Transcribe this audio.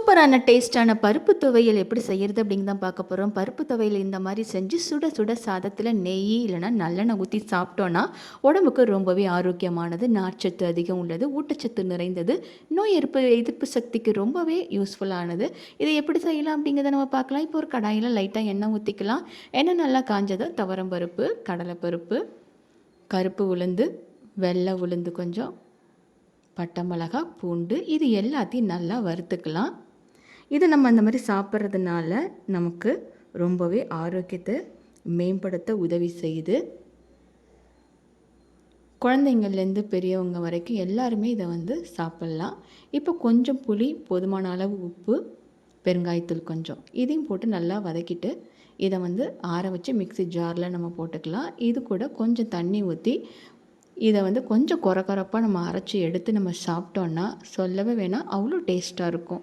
சூப்பரான டேஸ்ட்டான பருப்பு துவையல் எப்படி செய்கிறது அப்படின்னு தான் பார்க்க போகிறோம் பருப்பு துவையல் இந்த மாதிரி செஞ்சு சுட சுட சாதத்தில் நெய் இல்லைன்னா நல்லெண்ணெய் ஊற்றி சாப்பிட்டோன்னா உடம்புக்கு ரொம்பவே ஆரோக்கியமானது நார்ச்சத்து அதிகம் உள்ளது ஊட்டச்சத்து நிறைந்தது நோய் எதிர்ப்பு எதிர்ப்பு சக்திக்கு ரொம்பவே யூஸ்ஃபுல்லானது இதை எப்படி செய்யலாம் அப்படிங்கிறத நம்ம பார்க்கலாம். இப்போ ஒரு கடாயில் லைட்டாக எண்ணெய் ஊற்றிக்கலாம் எண்ணெய் நல்லா காஞ்சதோ துவரம் பருப்பு கடலைப்பருப்பு கருப்பு உளுந்து வெள்ளை உளுந்து கொஞ்சம் பட்டை மிளகா பூண்டு இது எல்லாத்தையும் நல்லா வறுத்துக்கலாம். இது நம்ம அந்த மாதிரி சாப்பிட்றதுனால நமக்கு ரொம்பவே ஆரோக்கியத்தை மேம்படுத்த உதவி செய்யுது. குழந்தைங்கள்லேருந்து பெரியவங்க வரைக்கும் எல்லாருமே இதை வந்து சாப்பிட்லாம். இப்போ கொஞ்சம் புளி போதுமான அளவு உப்பு பெருங்காயத்தூள் கொஞ்சம். இதையும் போட்டு நல்லா வதக்கிட்டு இதை வந்து ஆற வச்சு மிக்ஸி ஜாரில் நம்ம போட்டுக்கலாம். இது கூட கொஞ்சம் தண்ணி ஊற்றி இதை வந்து கொஞ்சம் குறை குறைப்பாக நம்ம அரைச்சி எடுத்து நம்ம சாப்பிட்டோன்னா சொல்லவே வேணாம். அவ்வளோ டேஸ்ட்டாக இருக்கும்.